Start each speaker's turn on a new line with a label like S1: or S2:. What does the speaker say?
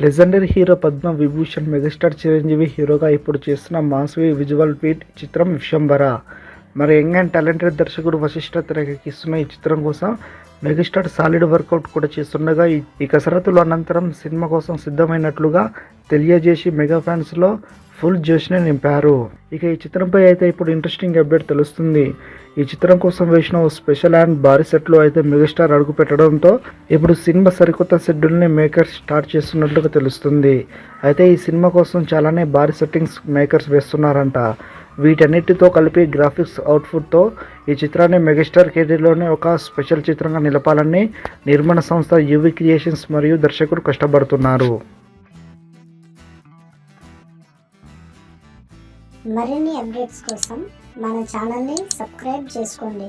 S1: Legendary hero Padma Vibhushan megastar Chiranjeevi హీరోగా ఇప్పుడు చేస్తున్న మాస్వి విజువల్ ట్వీట్ చిత్రం విశ్వంబర మరి యంగ్ అండ్ టాలెంటెడ్ దర్శకుడు వశిష్ఠ తెరకెక్కిస్తున్న ఈ చిత్రం కోసం మెగాస్టార్ సాలిడ్ వర్కౌట్ కూడా చేస్తుండగా ఈ- ఈ కసరత్తుల అనంతరం సినిమా కోసం సిద్ధమైనట్లుగా తెలియజేసి మెగా ఫ్యాన్స్లో ఫుల్ జోష్ని నింపారు. ఇక ఈ చిత్రంపై అయితే ఇప్పుడు ఇంట్రెస్టింగ్ అప్డేట్ తెలుస్తుంది. ఈ చిత్రం కోసం వేసిన ఓ స్పెషల్ అండ్ భారీ సెట్లో అయితే మెగాస్టార్ అడుగు పెట్టడంతో ఇప్పుడు సినిమా సరికొత్త షెడ్యూల్ని మేకర్స్ స్టార్ట్ చేస్తున్నట్లుగా తెలుస్తుంది. అయితే ఈ సినిమా కోసం చాలానే భారీ సెట్టింగ్స్ మేకర్స్ వేస్తున్నారంట. వీటన్నిటితో కలిపి గ్రాఫిక్స్ అవుట్పుట్తో ఈ చిత్రాన్ని మెగాస్టార్ కెరీర్లోనే ఒక స్పెషల్ చిత్రంగా నిలపాలని నిర్మాణ సంస్థ యువి క్రియేషన్స్ మరియు దర్శకుడు కష్టపడుతున్నారు.
S2: మరిన్ని అప్డేట్స్ కోసం మన ఛానల్ని సబ్స్క్రైబ్ చేసుకోండి.